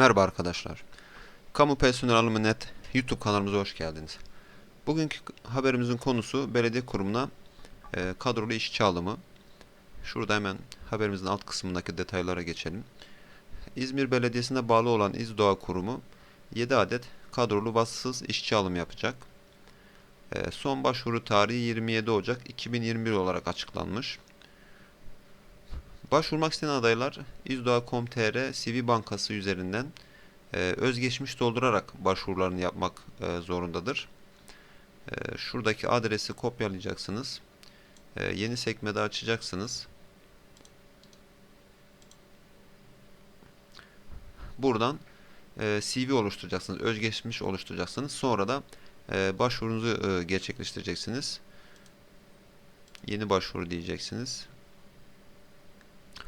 Merhaba arkadaşlar. Kamu personel alımı net YouTube kanalımıza hoş geldiniz. Bugünkü haberimizin konusu belediye kurumuna e, kadrolu işçi alımı. Şurada hemen haberimizin alt kısmındaki detaylara geçelim. İzmir Belediyesi'ne bağlı olan İzdoğa Kurumu 7 adet kadrolu vasıfsız işçi alımı yapacak. E, son başvuru tarihi 27 Ocak 2021 olarak açıklanmış. Başvurmak isteyen adaylar izdoğa.com.tr CV Bankası üzerinden e, özgeçmiş doldurarak başvurularını yapmak e, zorundadır. E, şuradaki adresi kopyalayacaksınız. E, yeni sekmede açacaksınız. Buradan e, CV oluşturacaksınız. Özgeçmiş oluşturacaksınız. Sonra da e, başvurunuzu e, gerçekleştireceksiniz. Yeni başvuru diyeceksiniz.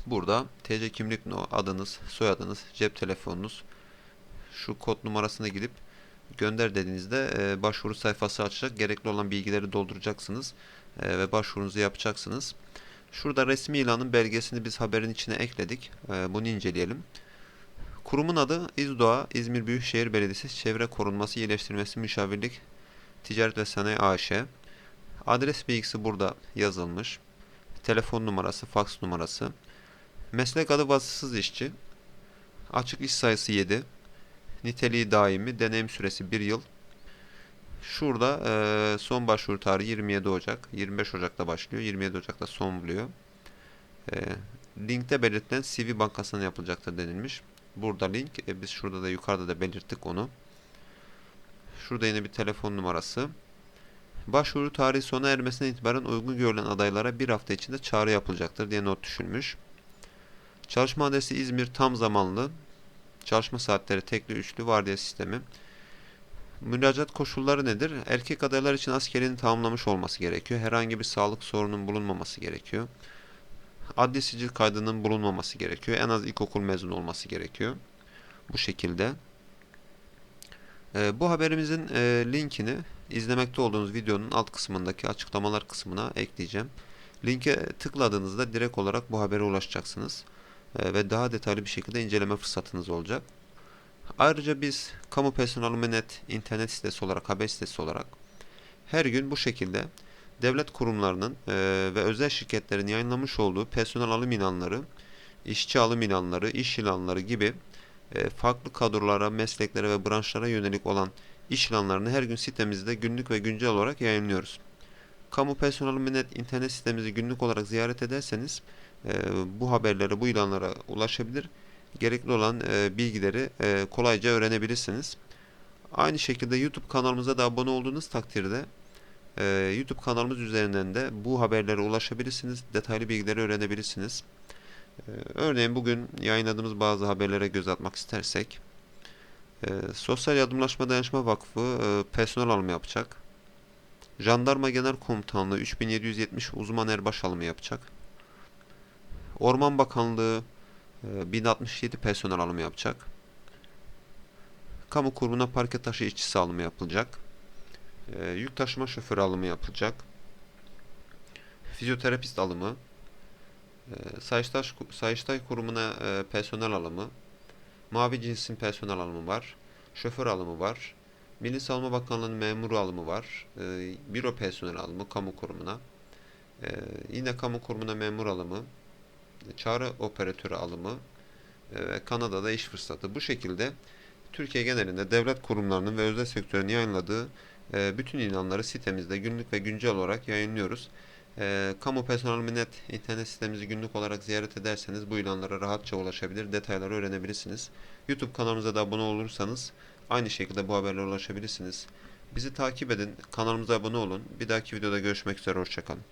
Burada TC kimlik no- adınız, soyadınız, cep telefonunuz, şu kod numarasına gidip gönder dediğinizde e, başvuru sayfası açacak. Gerekli olan bilgileri dolduracaksınız e, ve başvurunuzu yapacaksınız. Şurada resmi ilanın belgesini biz haberin içine ekledik. E, bunu inceleyelim. Kurumun adı İzdoğa İzmir Büyükşehir Belediyesi Çevre Korunması İyileştirmesi Müşavirlik Ticaret ve Sanayi AŞ. Adres bilgisi burada yazılmış. Telefon numarası, faks numarası. Meslek adı vasıfsız işçi. Açık iş sayısı 7. Niteliği daimi. Deneyim süresi 1 yıl. Şurada eee, son başvuru tarihi 27 Ocak. 25 Ocak'ta başlıyor. 27 Ocak'ta son buluyor. Eee, linkte belirtilen CV bankasına yapılacaktır denilmiş. Burada link. E, biz şurada da yukarıda da belirttik onu. Şurada yine bir telefon numarası. Başvuru tarihi sona ermesine itibaren uygun görülen adaylara bir hafta içinde çağrı yapılacaktır diye not düşülmüş. Çalışma adresi İzmir tam zamanlı. Çalışma saatleri tekli üçlü vardiya sistemi. Müracaat koşulları nedir? Erkek adaylar için askerini tamamlamış olması gerekiyor. Herhangi bir sağlık sorunun bulunmaması gerekiyor. Adli sicil kaydının bulunmaması gerekiyor. En az ilkokul mezunu olması gerekiyor. Bu şekilde. Ee, bu haberimizin e, linkini izlemekte olduğunuz videonun alt kısmındaki açıklamalar kısmına ekleyeceğim. Linke tıkladığınızda direkt olarak bu habere ulaşacaksınız. Ee, ve daha detaylı bir şekilde inceleme fırsatınız olacak. Ayrıca biz Kamu Personel Net internet sitesi olarak, haber sitesi olarak her gün bu şekilde devlet kurumlarının e, ve özel şirketlerin yayınlamış olduğu personel alım ilanları, işçi alım ilanları, iş ilanları gibi e, farklı kadrolara, mesleklere ve branşlara yönelik olan iş ilanlarını her gün sitemizde günlük ve güncel olarak yayınlıyoruz. Kamu Personel Net internet sitemizi günlük olarak ziyaret ederseniz bu haberlere, bu ilanlara ulaşabilir. Gerekli olan e, bilgileri e, kolayca öğrenebilirsiniz. Aynı şekilde YouTube kanalımıza da abone olduğunuz takdirde e, YouTube kanalımız üzerinden de bu haberlere ulaşabilirsiniz. Detaylı bilgileri öğrenebilirsiniz. E, örneğin bugün yayınladığımız bazı haberlere göz atmak istersek e, Sosyal Yardımlaşma Dayanışma Vakfı e, personel alımı yapacak. Jandarma Genel Komutanlığı 3770 uzman erbaş alımı yapacak. Orman Bakanlığı e, 1067 personel alımı yapacak. Kamu kurumuna parke taşı işçisi alımı yapılacak. E, yük taşıma şoförü alımı yapılacak. Fizyoterapist alımı. E, Sayıştay, Sayıştay kurumuna e, personel alımı. Mavi cinsin personel alımı var. Şoför alımı var. Milli Savunma Bakanlığı'nın memuru alımı var. E, büro personel alımı kamu kurumuna. E, yine kamu kurumuna memur alımı çağrı operatörü alımı e, ve Kanada'da iş fırsatı. Bu şekilde Türkiye genelinde devlet kurumlarının ve özel sektörün yayınladığı e, bütün ilanları sitemizde günlük ve güncel olarak yayınlıyoruz. E, Kamu Personel Net internet sitemizi günlük olarak ziyaret ederseniz bu ilanlara rahatça ulaşabilir, detayları öğrenebilirsiniz. YouTube kanalımıza da abone olursanız aynı şekilde bu haberlere ulaşabilirsiniz. Bizi takip edin, kanalımıza abone olun. Bir dahaki videoda görüşmek üzere, hoşçakalın.